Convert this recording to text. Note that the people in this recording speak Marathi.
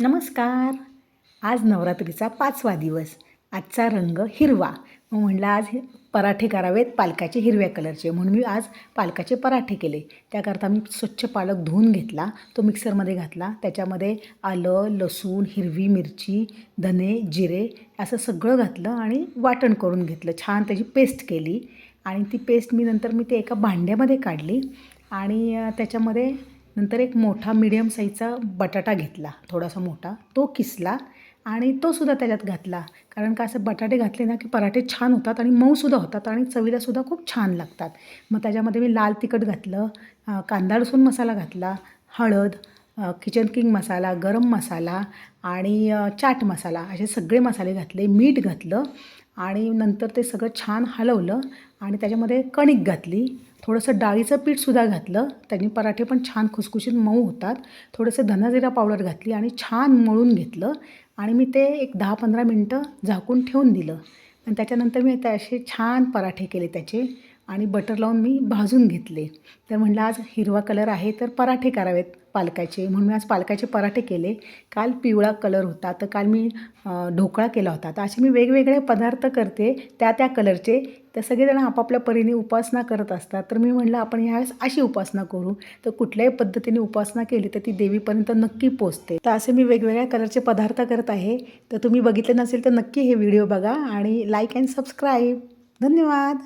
नमस्कार. आज नवरात्रीचा पाचवा दिवस. आजचा रंग हिरवा. मग म्हणलं आज पराठे करावेत पालकाचे हिरव्या कलरचे. म्हणून मी आज पालकाचे पराठे केले. त्याकरता मी स्वच्छ पालक धुवून घेतला. तो मिक्सरमध्ये घातला. त्याच्यामध्ये आलं लसूण हिरवी मिरची धने जिरे असं सगळं घातलं आणि वाटण करून घेतलं. छान त्याची पेस्ट केली. आणि ती पेस्ट मी नंतर मी ते एका भांड्यामध्ये काढली. आणि त्याच्यामध्ये नंतर एक मोठा मिडियम साईजचा बटाटा घेतला थोडासा मोठा. तो किसला आणि तो सुद्धा त्याच्यात घातला. कारण का असं बटाटे घातले ना की पराठे छान होतात आणि मऊसुद्धा होतात आणि चवीलासुद्धा खूप छान लागतात. मग त्याच्यामध्ये मी लाल तिखट घातलं कांदा लसूण मसाला घातला हळद किचन किंग मसाला गरम मसाला आणि चाट मसाला असे सगळे मसाले घातले मीठ घातलं आणि नंतर ते सगळं छान हलवलं आणि त्याच्यामध्ये कणिक घातली. थोडंसं डाळीचं पीठसुद्धा घातलं. त्यांनी पराठे पण छान खुसखुशीत मऊ होतात. थोडंसं धनाजिरा पावडर घातली आणि छान मळून घेतलं आणि मी ते एक दहा पंधरा मिनटं झाकून ठेवून दिलं. आणि त्याच्यानंतर मी ते असे छान पराठे केले त्याचे. आणि बटर लावून मी भाजून घेतले. तर म्हटलं आज हिरवा कलर आहे तर पराठे करावेत पालकाचे. म्हणून मी आज पालकाचे पराठे केले. काल पिवळा कलर होता तर काल मी ढोकळा केला होता. तर असे मी वेगवेगळे पदार्थ करते त्या त्या कलरचे तर सगळेजण आपापल्या परीने उपासना करत असतात. तर मी म्हणलं आपण ह्यावेळेस अशी उपासना करू. तर कुठल्याही पद्धतीने उपासना केली तर ती देवीपर्यंत नक्की पोचते तर असे मी वेगवेगळ्या कलरचे पदार्थ करत आहे. तर तुम्ही बघितले नसेल तर नक्की हे व्हिडिओ बघा आणि लाईक अँड सबस्क्राईब धन्यवाद!